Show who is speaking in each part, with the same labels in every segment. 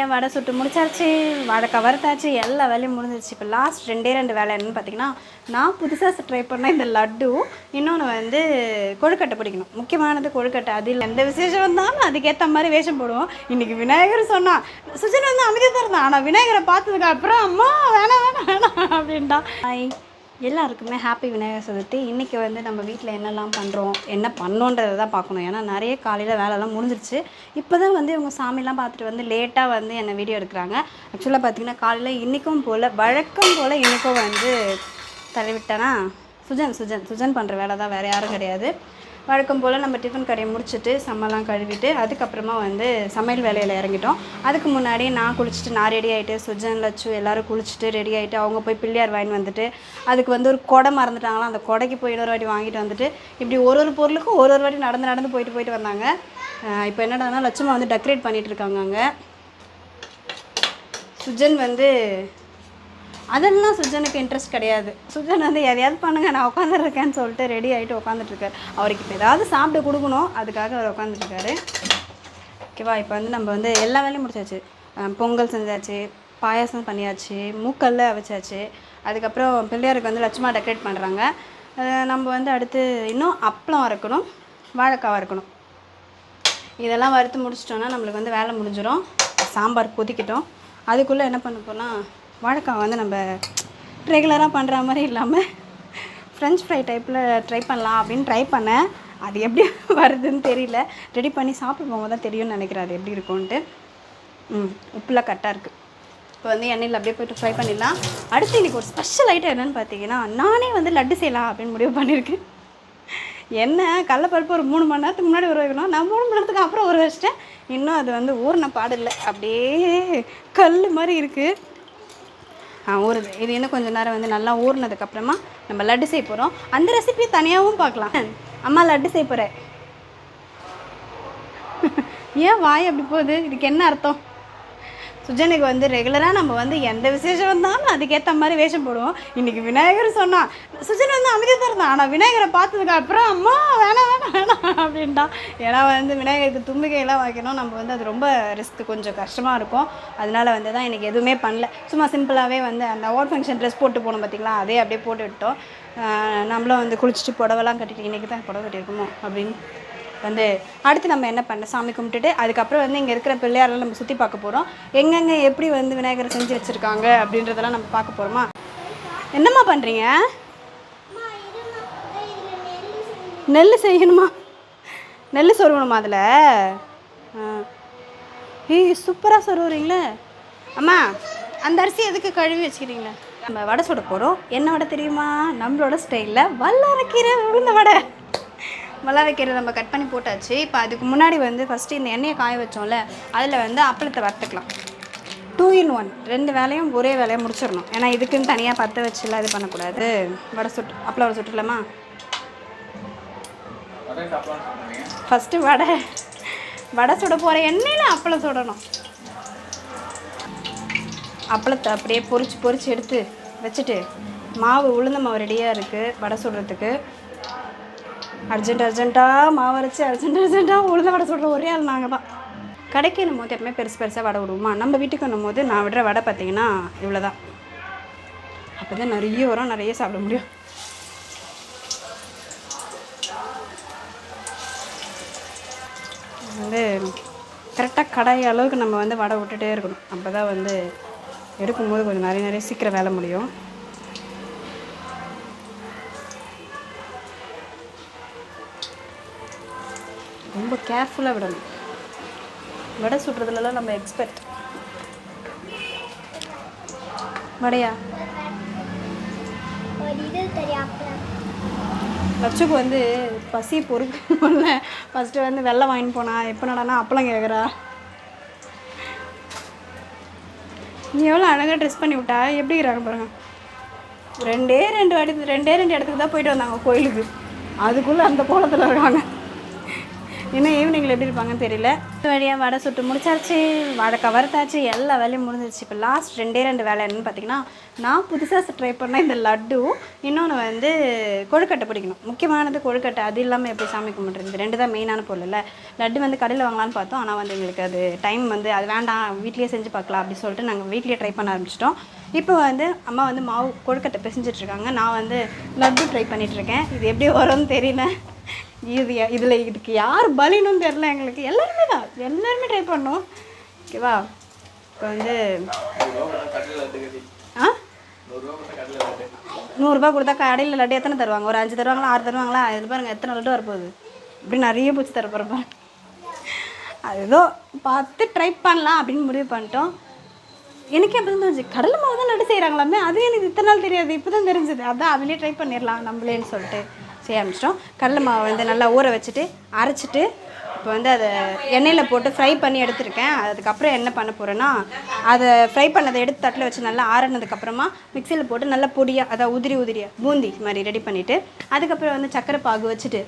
Speaker 1: நல்லபடியாக வடை சுட்டு முடிச்சாச்சு வடை வறுத்தாச்சு எல்லா வேலையும் முடிஞ்சிருச்சு. இப்போ லாஸ்ட் ரெண்டே ரெண்டு வேலை என்னன்னு பார்த்தீங்கன்னா நான் புதுசாக ட்ரை பண்ண இந்த லட்டு இன்னொன்று வந்து கொழுக்கட்டை பிடிக்கணும். முக்கியமானது கொழுக்கட்டை. அதில் எந்த விசேஷம் வந்தாலும் அதுக்கேற்ற மாதிரி வேஷம் போடுவோம். இன்றைக்கி விநாயகர் சொன்னான் சுஜன் வந்து அமைதியாக தான் இருந்தான். ஆனால் விநாயகரை பார்த்ததுக்கு அப்புறம் அம்மா வேணாம் வேணாம் வேணாம் அப்படின்ட்டா எல்லாருக்குமே ஹாப்பி விநாயகர் சதுர்த்தி. இன்றைக்கி வந்து நம்ம வீட்டில் என்னெல்லாம் பண்ணுறோம் என்ன பண்ணோன்றதை தான் பார்க்கணும். ஏன்னா நிறைய காலையில் வேலைலாம் முடிஞ்சிருச்சு. இப்போ தான் வந்து இவங்க சாமிலாம் பார்த்துட்டு வந்து லேட்டாக வந்து என்னை வீடியோ எடுக்கிறாங்க. ஆக்சுவலாக பார்த்தீங்கன்னா காலையில் இன்றைக்கும் போல் வழக்கம் போல் இன்றைக்கும் வந்து தள்ளிவிட்டேன்னா சுஜன் சுஜன். சுஜன் பண்ணுற வேலை தான் வேறு யாரும் கிடையாது. வழக்கம் போல் நம்ம டிஃபன் கடையை முடிச்சுட்டு செம்மெல்லாம் கழுவிட்டு அதுக்கப்புறமா வந்து சமையல் வேலையில் இறங்கிட்டோம். அதுக்கு முன்னாடி நான் குளிச்சுட்டு நான் ரெடி ஆகிட்டு சுஜன் லட்சு எல்லோரும் குளிச்சுட்டு ரெடி ஆகிட்டு அவங்க போய் பிள்ளையார் வாங்கி வந்துட்டு அதுக்கு வந்து ஒரு கொடை மறந்துட்டாங்களா அந்த கொடைக்கு போய் இன்னொரு வாட்டி வாங்கிட்டு வந்துட்டு இப்படி ஒரு ஒரு பொருளுக்கும் ஒரு ஒரு வாட்டி நடந்து நடந்து போயிட்டு போயிட்டு வந்தாங்க. இப்போ என்னடானா லட்சுமா வந்து டெக்கரேட் பண்ணிகிட்டு இருக்காங்க அங்கே. சுஜன் வந்து அதெல்லாம் சுஜனுக்கு இன்ட்ரெஸ்ட் கிடையாது. சுஜன் வந்து எதையாவது பண்ணுங்க நான் உட்காந்துருக்கேன்னு சொல்லிட்டு ரெடி ஆகிட்டு உட்காந்துட்ருக்காரு அவருக்கு இப்போ ஏதாவது சாப்பிட்டு கொடுக்கணும் அதுக்காக அவர் உட்காந்துட்ருக்காரு ஓகேவா இப்போ வந்து நம்ம வந்து எல்லா வேலையும் முடிச்சாச்சு. பொங்கல் செஞ்சாச்சு பாயாசம் பண்ணியாச்சு மூக்கல்ல வச்சாச்சு அதுக்கப்புறம் பிள்ளையாருக்கு வந்து லட்சுமா டெக்கரேட் பண்ணுறாங்க நம்ம வந்து அடுத்து இன்னும் அப்பளம் அறுக்கணும் வாழைக்காய் அறுக்கணும். இதெல்லாம் வறுத்து முடிச்சிட்டோன்னா நம்மளுக்கு வந்து வேலை முடிஞ்சிடும் சாம்பார் கொதிக்கிட்டோம். அதுக்குள்ளே என்ன பண்ண போனால் வாழைக்காய் வந்து நம்ம ரெகுலராக பண்ணுற மாதிரி இல்லாமல் ஃப்ரெஞ்ச் ஃப்ரை டைப்பில் ட்ரை பண்ணலாம் அப்படின்னு ட்ரை பண்ணேன். அது எப்படி வருதுன்னு தெரியல. ரெடி பண்ணி சாப்பிட்டு போகும்போது தான் தெரியும்னு நினைக்கிறேன் அது எப்படி இருக்கும்ன்ட்டு. ம் உப்புலாம் கரெக்டாக இருக்குது இப்போ வந்து எண்ணெயில் அப்படியே போய்ட்டு ஃப்ரை பண்ணிடலாம். அடுத்து இன்றைக்கி ஒரு ஸ்பெஷல் ஐட்டம் என்னென்னு பார்த்தீங்கன்னா நானே வந்து லட்டு செய்யலாம் அப்படின்னு முடிவு பண்ணியிருக்கேன். என்ன கடலப்பருப்பு ஒரு மூணு மணி நேரத்துக்கு முன்னாடி ஊற வைக்கணும். நான் மூணு மணி நேரத்துக்கு அப்புறம் ஊற வச்சிட்டேன். இன்னும் அது வந்து ஊறின பாடில்லை அப்படியே கல் மாதிரி இருக்குது ஆ ஊறுது. இது இன்னும் கொஞ்சம் நேரம் வந்து நல்லா ஊறினதுக்கப்புறமா நம்ம லட்டு செய்ய போகிறோம் அந்த ரெசிபி தனியாகவும் பார்க்கலாம். அம்மா லட்டு செய்ய போகிறேன் ஏன் வாய் அப்படி போகுது? இதுக்கு என்ன அர்த்தம்? சுஜனுக்கு வந்து ரெகுலராக நம்ம வந்து எந்த விசேஷம் வந்தாலும் அதுக்கேற்ற மாதிரி வேஷம் போடுவோம். இன்றைக்கி விநாயகர் சொன்னான் சுஜன் வந்து அமைதியாக தான் இருந்தான் ஆனால் விநாயகரை பார்த்ததுக்கு அப்புறம் அம்மா வேணாம் வேணாம் வேணாம் அப்படின்ட்டா. ஏன்னா வந்து விநாயகருக்கு தும்பிக்கையெல்லாம் வைக்கணும் நம்ம வந்து அது ரொம்ப ரிஸ்க் கொஞ்சம் கஷ்டமாக இருக்கும். அதனால வந்து தான் எனக்கு எதுவுமே பண்ணல. சும்மா சிம்பிளாகவே வந்து அந்த அவார்ட் ஃபங்க்ஷன் ட்ரெஸ் போட்டு போனோம் பார்த்தீங்களா அதே அப்படியே போட்டு விட்டோம் நம்மளும் வந்து குளிச்சுட்டு புடவெல்லாம் கட்டிட்டு இன்றைக்கி தான் புடவை கட்டியிருக்கோமோ? அப்படின்னு வந்து அடுத்து நம்ம என்ன பண்ண சாமி கும்பிட்டுட்டு அதுக்கப்புறம் வந்து இங்கே இருக்கிற பிள்ளையாரெல்லாம் நம்ம சுற்றி பார்க்க போகிறோம் எங்கெங்கே எப்படி வந்து விநாயகரை செஞ்சு வச்சுருக்காங்க அப்படின்றதெல்லாம் நம்ம பார்க்க போகிறோமா என்னம்மா பண்ணுறீங்க நெல் செய்யணுமா? நெல் சொருகணுமா அதில்? ஏய் சூப்பராக சொருவுறீங்களே. அம்மா அந்த அரிசி எதுக்கு கழுவி வச்சுக்கிறீங்களே? நம்ம வடை சுட போகிறோம் என்ன வடை தெரியுமா? நம்மளோட ஸ்டைலில் வல்லாரக்கீரை உளுந்த வடை. வல்லாரக்கீரை நம்ம கட் பண்ணி போட்டாச்சு. இப்போ அதுக்கு முன்னாடி வந்து ஃபஸ்ட்டு இந்த எண்ணெயை காய வச்சோம்ல அதில் வந்து அப்பளத்தை வறுத்துக்கலாம். டூ இன் ஒன் ரெண்டு வேலையும் ஒரே வேலையை முடிச்சிடணும். ஏன்னா இதுக்குன்னு தனியாக பற்ற வச்சுலாம் இது பண்ணக்கூடாது. வடை சுட்டு அப்பளம் வடை சுட்டுலாமா ஃபஸ்ட்டு வடை வடை சுட போகிற எண்ணெயில் அப்பளம் சுடணும். அப்பளத்தை அப்படியே பொரிச்சு பொறிச்சு எடுத்து வச்சுட்டு மாவு உளுந்த மாவு ரெடியாக இருக்குது வடை சுடுறதுக்கு. அர்ஜென்ட் அர்ஜென்ட்டாக மாவு அரைச்சி அர்ஜென்ட் அர்ஜென்ட்டாக உளுந்த வடை சுடுற ஒரே ஆள் நாங்கள் தான். கடைக்கு என்னும் போது எப்பவுமே பெருசு பெருசாக வடை விடுவோமா? நம்ம வீட்டுக்கு என்னும் போது நான் விடுற வடை பார்த்தீங்கன்னா இவ்வளோ தான் அப்போ தான் நிறைய வரும் நிறைய சாப்பிட முடியும். வந்து கரெக்டாக கடை அளவுக்கு நம்ம வந்து வடை விட்டுட்டே இருக்கணும். அப்போ தான் வந்து எடுக்கும்போது கொஞ்சம் நிறைய நிறைய சீக்கிரம் வேலை முடியும். ரொம்ப கேர்ஃபுல்லாக விடணும். வடை சுடுறதுலலாம் நம்ம எக்ஸ்பர்ட் வடையா? லட்சுக்கு வந்து பசி பொறுக்க முடியல ஃபஸ்ட்டு வந்து வெள்ளம் வாங்கிட்டு போனா எப்போ நடனா அப்பளம் கேட்குறா நீ எவ்வளோ அழகாக ட்ரெஸ் பண்ணி விட்டா? எப்படி இருக்கிறாங்க பாருங்க. ரெண்டே ரெண்டு வாட்டி ரெண்டே ரெண்டு இடத்துக்கு தான் போயிட்டு வந்தாங்க கோயிலுக்கு. அதுக்குள்ளே அந்த கோலத்தில் இருக்காங்க. இன்னும் ஈவினிங்கில் எப்படி இருப்பாங்கன்னு தெரியல. வழியாக வடை சுட்டு முடிச்சாச்சு. வடை வறுத்தாச்சு எல்லா வேலையும் முடிஞ்சிருச்சு. இப்போ லாஸ்ட் ரெண்டே ரெண்டு வேலை என்னென்னு பார்த்தீங்கன்னா நான் புதுசாக ட்ரை பண்ண இந்த லட்டு இன்னொன்று வந்து கொழுக்கட்டை பிடிக்கணும். முக்கியமானது கொழுக்கட்டை. அது இல்லாமல் எப்படி சாமி கும்பிட்றது? ரெண்டு தான் மெயினான பொருள் இல்லை. லட்டு வந்து கடையில் வாங்கலாம்னு பார்த்தோம். ஆனால் வந்து எங்களுக்கு அது டைம் வந்து அது வேண்டாம். வீட்லேயே செஞ்சு பார்க்கலாம் அப்படின்னு சொல்லிட்டு நாங்கள் வீட்லேயே ட்ரை பண்ண ஆரம்பிச்சிட்டோம். இப்போ வந்து அம்மா வந்து மாவு கொழுக்கட்டை பிசைஞ்சிட்ருக்காங்க நான் வந்து லட்டு ட்ரை பண்ணிகிட்ருக்கேன் இருக்கேன். இது எப்படி வரும்னு தெரியல. இது இதில் இதுக்கு யார் பலினும் தெரில எங்களுக்கு. எல்லாருமே தான். எல்லாருமே ட்ரை பண்ணோம். ஓகேவா இப்போ வந்து ஆ? நூறுரூபா கொடுத்தா கடையில் லட்டு எத்தனை தருவாங்க? ஒரு அஞ்சு தருவாங்களா ஆறு தருவாங்களா? அது பாருங்கள் எத்தனை லட்டு வரப்போகுது? இப்படி நிறைய பூச்சி தர போகிறப்ப அது ஏதோ பார்த்து ட்ரை பண்ணலாம் அப்படின்னு முடிவு பண்ணிட்டோம். எனக்கு அப்படி தான் தோணுச்சு. கடலை மாவு தான் லட்டு செய்கிறாங்களாமே அது எனக்கு இத்தனை நாள் தெரியாது. இப்போ தான் தெரிஞ்சது. அதான் அதுலேயே ட்ரை பண்ணிடலாம் நம்மளேன்னு சொல்லிட்டு. செய்ய ஆரம்பிச்சிட்டோம் கடலை மாவை வந்து நல்லா ஊற வச்சுட்டு அரைச்சிட்டு இப்போ வந்து அதை எண்ணெயில் போட்டு ஃப்ரை பண்ணி எடுத்திருக்கேன். அதுக்கப்புறம் என்ன பண்ண போகிறேன்னா அதை ஃப்ரை பண்ணதை எடுத்து தட்டில் வச்சு நல்லா ஆறுனதுக்கப்புறமா மிக்சியில் போட்டு நல்லா பொடியாக அதை உதிரி உதிரியாக பூந்தி மாதிரி ரெடி பண்ணிவிட்டு அதுக்கப்புறம் வந்து சக்கரை பாகு வச்சுட்டு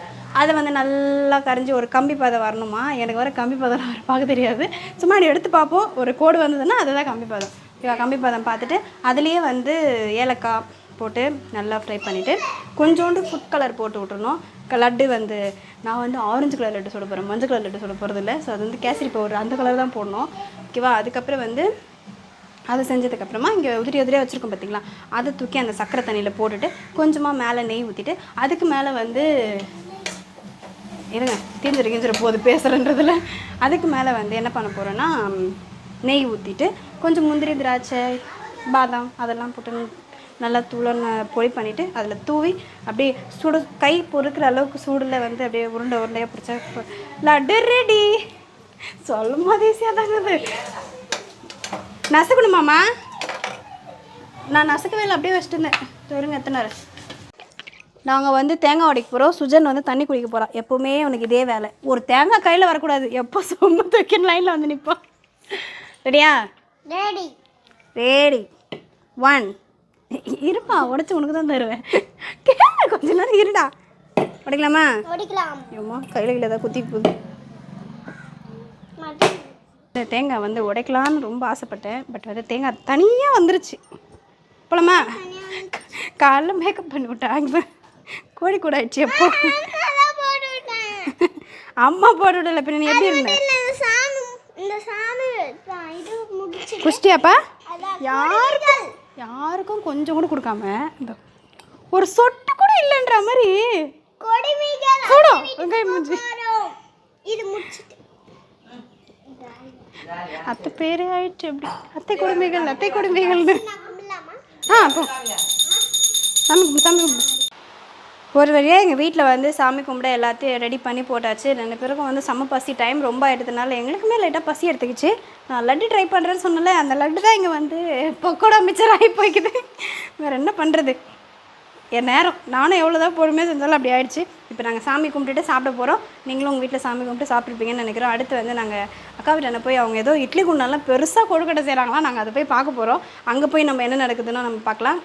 Speaker 1: அதை வந்து நல்லா கரைஞ்சி ஒரு கம்பி பதம் வரணுமா? எனக்கு வர கம்பி பதம் வர பார்க்க தெரியாது. சும்மா அப்படி எடுத்து பார்ப்போம் ஒரு கோடு வந்ததுன்னா அதுதான் கம்பி பதம். கம்பி பதம் பார்த்துட்டு அதுலேயே வந்து ஏலக்காய் போட்டு நல்லா ஃப்ரை பண்ணிவிட்டு கொஞ்சோண்டு ஃபுட் கலர் போட்டு விட்டுறணும். லட்டு வந்து நான் வந்து ஆரஞ்சு கலர் லட்டு சொல்ல போகிறேன் மஞ்சள் கலர் லட்டு சொல்ல போகிறது இல்லை. ஸோ அது வந்து கேசரி பவுடர் அந்த கலர் தான் போடணும். ஓகேவா அதுக்கப்புறம் வந்து அதை செஞ்சதுக்கப்புறமா இங்கே உதிரி உதிரியாக வச்சுருக்கோம் பார்த்தீங்களா அதை தூக்கி அந்த சக்கரை தண்ணியில் போட்டுட்டு கொஞ்சமாக மேலே நெய் ஊற்றிட்டு அதுக்கு மேலே வந்து இருங்க தீஞ்சிரு கிஞ்சிரு போகுது பேசுகிறன்றதுல அதுக்கு மேலே வந்து என்ன பண்ண போகிறோன்னா நெய் ஊற்றிட்டு கொஞ்சம் முந்திரி திராட்சை பாதாம் அதெல்லாம் போட்டு நல்லா தூளன பொடி பண்ணிவிட்டு அதில் தூவி அப்படியே சுடு கை பொறுக்கிற அளவுக்கு சூடில் வந்து அப்படியே உருண்டை உருண்டையாக பிடிச்சா லட்டு ரெடி சொல்லும் போது ஈஸியாக தாங்க அது நசுக்கணுமாம்மா நான் நசுக்கவே இல்லை அப்படியே வச்சுட்டு இருந்தேன். இருங்க எத்தனை நாங்கள் வந்து தேங்காய் உடைக்க போகிறோம் சுஜன் வந்து தண்ணி குடிக்க போகிறான் எப்போவுமே அவனுக்கு இதே வேலை. ஒரு தேங்காய் கையில் வரக்கூடாது. எப்போ சொம்ப தூக்கின்னு லைனில் வந்து நிற்பான் ரெடியா
Speaker 2: ரெடி
Speaker 1: ரெடி ஒன் இருப்பா உடச்சி உனக்கு தான் தருவேன். கேளு கொஞ்ச நேரம் இருடா. உடைக்கலாமா?
Speaker 2: முடிக்கலாம்
Speaker 1: ஏம்மா கையில் கையில் ஏதாவது குத்தி போகுது. இந்த தேங்காய் வந்து உடைக்கலான்னு ரொம்ப ஆசைப்பட்டேன். பட் வந்து தேங்காய் தனியாக வந்துருச்சு. போலாமா? காலைல மேக்கப் பண்ணி விட்டாங்க கோழி கூட ஆயிடுச்சு எப்போ அம்மா போட்டு விடல பின்ன நீ எப்படி இருந்த?
Speaker 2: இந்த சாமி இந்த சாமி தான் இது முடிச்சு
Speaker 1: குஷ்டியாப்பா
Speaker 2: அதான்
Speaker 1: யாருக்கும் கொஞ்சம் கூட கொடுக்காம இந்த ஒரு சொட்டு கூட இல்லைன்ற மாதிரி சூடோ வெங்காயம் மூஞ்சி.
Speaker 2: இது முடிச்சிட்டு.
Speaker 1: அத்தை பேரே ஆயிடுச்சு எப்படி அத்தை கொடுமைகள் அத்தை கொடுமைகள்னு. ஆ சாமி கும்பிடு ஒரு வழியாக எங்கள் வீட்டில் வந்து சாமி கும்பிட எல்லாத்தையும் ரெடி பண்ணி போட்டாச்சு. ரெண்டு பேருக்கும் வந்து செம்ம பசி டைம் ரொம்ப ஆயிட்டதுனால எங்களுக்குமே லைட்டாக பசி எடுத்துக்கிச்சு. நான் லட்டு ட்ரை பண்ணுறேன்னு சொன்னல அந்த லட்டு தான் இங்கே வந்து பக்கோடா மிச்சர் ஆகி போய்க்குது. வேறு என்ன பண்ணுறது என் நேரம். நானும் எவ்வளோ தான் பொறுமையாக செஞ்சாலும் அப்படி ஆயிடுச்சு. இப்போ நாங்கள் சாமி கும்பிட்டுட்டு சாப்பிட போகிறோம் நீங்களும் உங்கள் வீட்டில் சாமி கும்பிட்டு சாப்பிட்ருப்பீங்கன்னு நினைக்கிறோம். அடுத்து வந்து நாங்கள் அக்கா வீட்டாண்ட போய் அவங்க ஏதோ இட்லி குண்டாலாம் பெருசாக கொழுக்கட்டை செய்கிறாங்களா நாங்கள் அதை போய் பார்க்க போகிறோம் அங்கே போய் நம்ம என்ன நடக்குதுன்னு நம்ம பார்க்கலாம்.